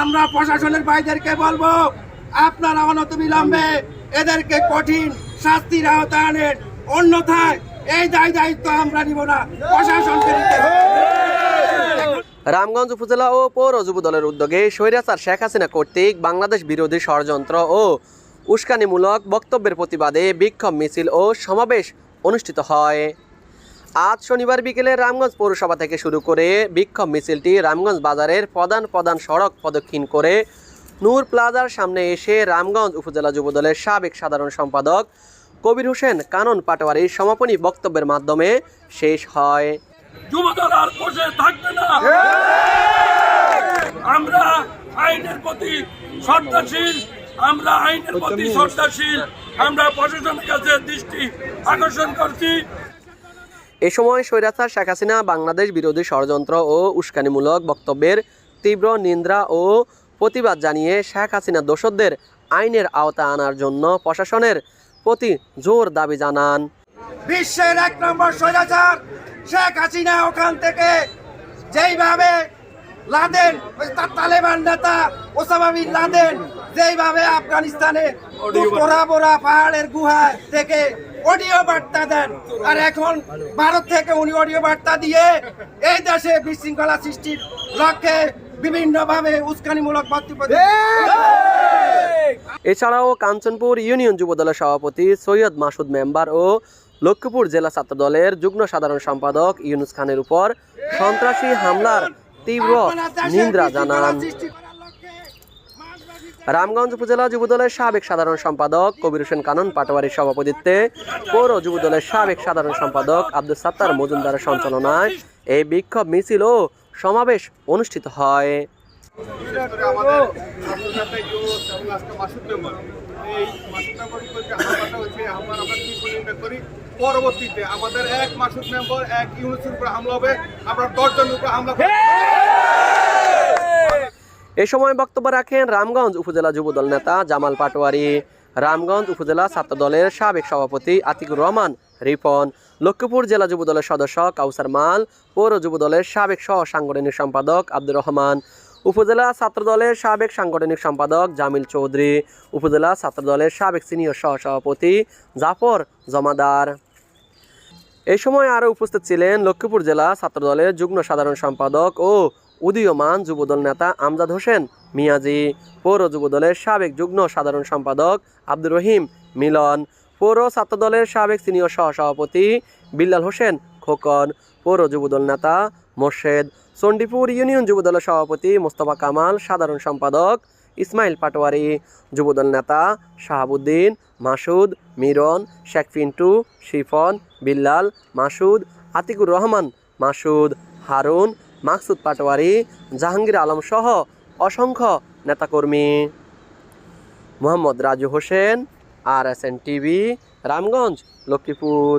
আমরা প্রশাসনের ভাইদেরকে বলব, আপনারা অনত বিলম্বে এদেরকে কঠিন শাস্তির আওতায় আনেন। অন্যথায় এই দায় দায়িত্ব আমরা নিব না, প্রশাসনকে রামগঞ্জ উপজেলা ও পৌর যুব দলের উদ্যোগে স্বৈরাচার শেখ হাসিনা কর্তৃক বাংলাদেশ বিরোধী ষড়যন্ত্র ও উস্কানিমূলক বক্তব্যের প্রতিবাদে বিক্ষোভ মিছিল ও সমাবেশ অনুষ্ঠিত হয়। আজ শনিবার বিকেলে রামগঞ্জ পৌরসভা থেকে শুরু করে বিক্ষোভ মিছিলটি রামগঞ্জ বাজারের প্রধান প্রধান সড়ক প্রদক্ষিণ করে নূর প্লাজার সামনে এসে রামগঞ্জ উপজেলা যুবদলের সাবেক সাধারণ সম্পাদক কবির হোসেন কানন পাটোয়ারির সমাপনী বক্তব্যের মাধ্যমে শেষ হয়। আমরা আইনের প্রতি শ্রদ্ধাশীল, আমরা প্রশাসনের কাছে দৃষ্টি আকর্ষণ করছি। এ সময় স্বৈরাচার শেখ হাসিনা বাংলাদেশ বিরোধী ষড়যন্ত্র ও উস্কানিমূলক বক্তব্যের তীব্র নিন্দ্রা ও প্রতিবাদ জানিয়ে শেখ হাসিনা দোষদের আইনের আওতা আনার জন্য প্রশাসনের প্রতি জোর দাবি জানান। বিশ্বের এক নম্বর স্বৈরাচার শেখ হাসিনা ওখান থেকে যেইভাবে লাদেন ওই তার তালেবান নেতা ওসামা বিন লাদেন যেইভাবে আফগানিস্তানে তোরা বোরা পাহাড়ের গুহা থেকে অডিও বার্তা দেন। আর এখন ভারত থেকে উনি অডিও বার্তা দিয়ে এই দেশে বিশৃঙ্খলা সৃষ্টির লক্ষ্যে বিভিন্নভাবে উস্কানিমূলক বক্তব্য এছাড়াও কাঞ্চনপুর ইউনিয়ন যুবদলের সভাপতি সৈয়দ মাসুদ মেম্বার ও লক্ষ্মীপুর জেলা ছাত্র দলের যুগ্ম সাধারণ সম্পাদক ইউনুস খানের উপর সন্ত্রাসী হামলার তীব্র নিন্দ্রা জানান। রামগঞ্জ উপজেলা যুবদলের সাবেক সাধারণ সম্পাদক কবির হোসেন কানন পাটোয়ারির সভাপতিত্বে পৌর যুবদলের সাবেক সাধারণ সম্পাদক আব্দুল সাত্তার মজুমদারের সঞ্চালনায় এই বিক্ষোভ মিছিল ও সমাবেশ অনুষ্ঠিত হয়। পরবর্তীতে আমাদের এক মাসুদ মেম্বার, এক ইউনিসের উপরে হামলা হবে। আমরা দশজনের উপরে হামলা এ সময় বক্তব্য রাখেন রামগঞ্জ উপজেলা যুবদল নেতা জামাল পাটোয়ারি। রামগঞ্জ উপজেলা ছাত্র দলের সাবেক সভাপতি আতিকুর রহমান, রিপন। লক্ষ্মীপুর জেলা যুবদলের সদস্য কাউসার মাল, পৌর যুবদলের সাবেক সহ সাংগঠনিক সম্পাদক আব্দুর রহমান। উপজেলা ছাত্র দলের সাবেক সাংগঠনিক সম্পাদক জামিল চৌধুরী। উপজেলা ছাত্র দলের সাবেক সিনিয়র সহ সভাপতি জাফর জমাদার। এই সময় আরও উপস্থিত ছিলেন লক্ষ্মীপুর জেলা ছাত্রদলের যুগ্ম সাধারণ সম্পাদক ও উদীয়মান যুবদল নেতা আমজাদ হোসেন মিয়াজি, পৌর যুবদলের সাবেক যুগ্ম সাধারণ সম্পাদক আব্দুর রহিম মিলন, পৌর ছাত্রদলের সাবেক সিনিয়র সহসভাপতি বিল্লাল হোসেন খোকন, পৌর যুবদল নেতা মোর্শেদ, চণ্ডীপুর ইউনিয়ন যুবদলের সভাপতি মোস্তফা কামাল, সাধারণ সম্পাদক ইসমাইল পাটোয়ারি, যুবদল নেতা শাহাবুদ্দিন, মাসুদ, মিরন, শেখ পিন্টু, শিফন, বিল্লাল, মাসুদ, আতিকুর রহমান, মাসুদ, হারুন, মাকসুদ পাটোয়ারি, জাহাঙ্গীর আলম সহ অসংখ্য নেতাকর্মী। Mohammad Raju Hossain, R S N TV, Ramganj, Lakshmipur.